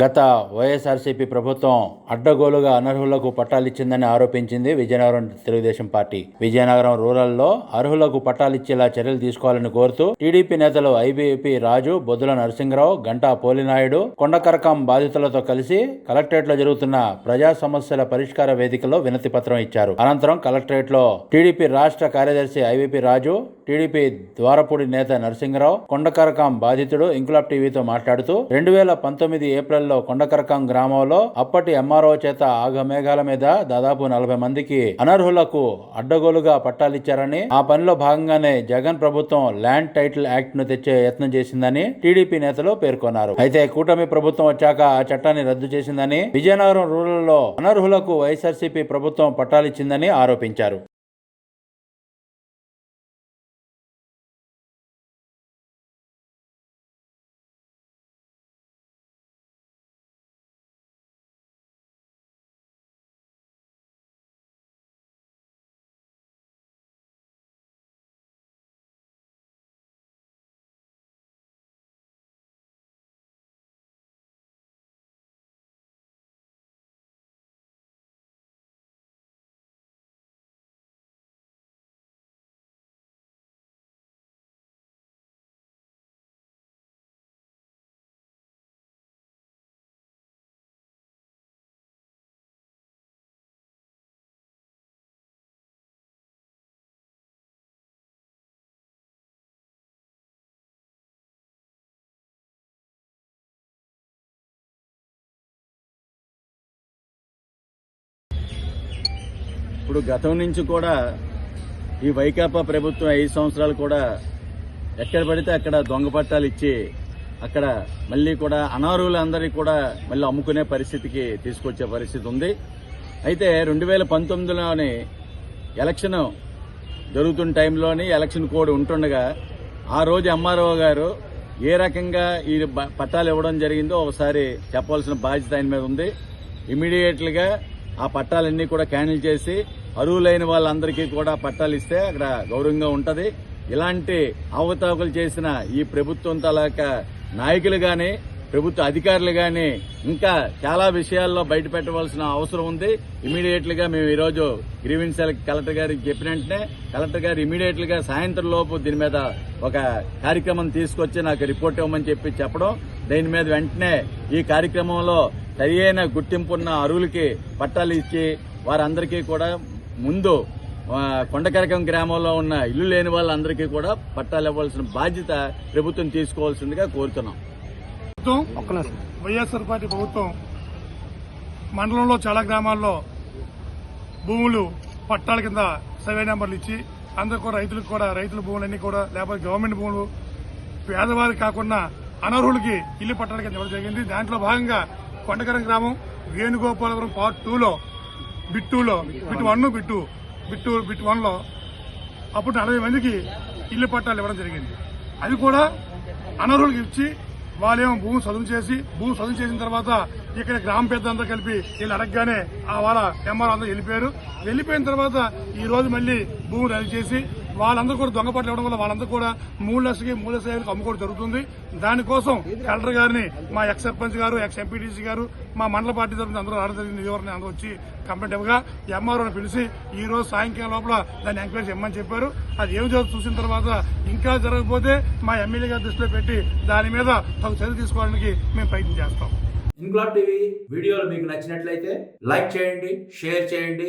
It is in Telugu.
గత వైఎస్ఆర్సీపీ ప్రభుత్వం అడ్డగోలుగా అనర్హులకు పట్టాలిచ్చిందని ఆరోపించింది విజయనగరం తెలుగుదేశం పార్టీ. విజయనగరం రూరల్లో అర్హులకు పట్టాలిచ్చేలా చర్యలు తీసుకోవాలని కోరుతూ టీడీపీ నేతలు ఐబీపీ రాజు బొద్దుల నరసింహరావు గంటా పోలినాయుడు కొండకరకం బాధితులతో కలిసి కలెక్టరేట్లో జరుగుతున్న ప్రజా సమస్యల పరిష్కార వేదికలో వినతి పత్రం ఇచ్చారు. అనంతరం కలెక్టరేట్లో టీడీపీ రాష్ట్ర కార్యదర్శి ఐవీపీ రాజు టీడీపీ ద్వారపూడి నేత నరసింహరావు కొండకరకాం బాధితుడు ఇంకులాబ్ టీవీతో మాట్లాడుతూ రెండు వేల పంతొమ్మిది ఏప్రిల్లో కొండకరకాం గ్రామంలో అప్పటి ఎంఆర్ఓ చేత ఆగమేఘాల మీద దాదాపు నలభై మందికి అనర్హులకు అడ్డగోలుగా పట్టాలిచ్చారని ఆ పనిలో భాగంగానే జగన్ ప్రభుత్వం ల్యాండ్ టైటిల్ యాక్ట్ను తెచ్చే యత్నం చేసిందని టీడీపీ నేతలు పేర్కొన్నారు. అయితే కూటమి ప్రభుత్వం వచ్చాక ఆ చట్టాన్ని రద్దు చేసిందని విజయనగరం రూరల్లో అనర్హులకు వైఎస్ఆర్సీపీ ప్రభుత్వం పట్టాలిచ్చిందని ఆరోపించారు. ఇప్పుడు గతం నుంచి కూడా ఈ వైకాపా ప్రభుత్వం ఐదు సంవత్సరాలు కూడా ఎక్కడ పడితే అక్కడ దొంగ పట్టాలు ఇచ్చి అక్కడ మళ్ళీ కూడా అనారులందరికీ కూడా మళ్ళీ అమ్ముకునే పరిస్థితికి తీసుకొచ్చే పరిస్థితి ఉంది. అయితే రెండు వేల పంతొమ్మిదిలోని ఎలక్షన్ జరుగుతున్న టైంలోని ఎలక్షన్ కోడ్ ఉంటుండగా ఆ రోజు ఎంఆర్ఓ గారు ఏ రకంగా ఈ పట్టాలు ఇవ్వడం జరిగిందో ఒకసారి చెప్పవలసిన బాధ్యత ఆయన మీద ఉంది. ఇమీడియట్లుగా ఆ పట్టాలన్నీ కూడా క్యాన్సిల్ చేసి అర్హులైన వాళ్ళందరికీ కూడా పట్టాలు ఇస్తే అక్కడ గౌరవంగా ఉంటుంది. ఇలాంటి అవకతవకలు చేసిన ఈ ప్రభుత్వం తలాక నాయకులు కానీ ప్రభుత్వ అధికారులు కానీ ఇంకా చాలా విషయాల్లో బయట పెట్టవలసిన అవసరం ఉంది. ఇమీడియట్గా మేము ఈరోజు గ్రీవెన్స్ కలెక్టర్ గారికి చెప్పిన వెంటనే కలెక్టర్ గారు ఇమీడియట్గా సాయంత్రం లోపు దీని మీద ఒక కార్యక్రమం తీసుకొచ్చి నాకు రిపోర్ట్ ఇవ్వమని చెప్పి చెప్పడం. దీని మీద వెంటనే ఈ కార్యక్రమంలో సరియైన గుర్తింపున్న అరువులకి పట్టాలు ఇచ్చి వారందరికీ కూడా ముందు కొండకరకం గ్రామంలో ఉన్న ఇల్లు లేని వాళ్ళందరికీ కూడా పట్టాలు ఇవ్వాల్సిన బాధ్యత ప్రభుత్వం తీసుకోవాల్సిందిగా కోరుతున్నాం. ప్రభుత్వం వైఎస్ఆర్ పార్టీ ప్రభుత్వం మండలంలో చాలా గ్రామాల్లో భూములు పట్టాల కింద సర్వే నెంబర్లు ఇచ్చి అందరు కూడా రైతులకు కూడా రైతుల భూములన్నీ కూడా లేకపోతే గవర్నమెంట్ భూములు పేదవారికి కాకుండా అనర్హులకి ఇల్లు పట్టాల కింద ఇవ్వడం జరిగింది. దాంట్లో భాగంగా కొండకరం గ్రామం వేణుగోపాలపురం పార్ట్ టూలో బిట్ టూలో bit one bit two bit two bit వన్లో అప్పుడు నలభై మందికి ఇల్లు పట్టాలు ఇవ్వడం జరిగింది. అది కూడా అనర్హులకు ఇచ్చి వాళ్ళేమో భూమి సదును చేసి భూమి సదును చేసిన తర్వాత ఇక్కడ గ్రామ పెద్దంతా కలిపి వీళ్ళు అడగగానే ఆ వాళ్ళ ఎంఆర్ అందరూ వెళ్ళిపోయారు. వెళ్ళిపోయిన తర్వాత ఈ రోజు మళ్ళీ భూమి రద్దు చేసి వాళ్ళందరూ కూడా దొంగ పట్ల ఇవ్వడం వల్ల వాళ్ళందరూ కూడా మూడు లక్షలకి మూడు లక్షలకు అమ్ముకోవడం జరుగుతుంది. దానికోసం కలెక్టర్ గారిని మా ఎక్స్ సర్పంచ్ గారు ఎక్స్ ఎంపీటీసీ గారు మా మండల పార్టీ తరఫున అందరూ రావడం జరిగింది. వివరణ అందరూ వచ్చి కంప్లైంట్ ఇవ్వగా ఎంఆర్ఓని పిలిచి ఈ రోజు సాయంకాలం లోపల దాన్ని ఎంక్వైరీ చేయమని చెప్పారు. అది ఏం జరుగుతుంది చూసిన తర్వాత ఇంకా జరగకపోతే మా ఎమ్మెల్యే గారి దృష్టిలో పెట్టి దాని మీద తగు చర్య తీసుకోవడానికి మేము ప్రయత్నం చేస్తాం. ఇంక్లాబ్ టీవీ వీడియోలు మీకు నచ్చినట్లయితే లైక్ చేయండి షేర్ చేయండి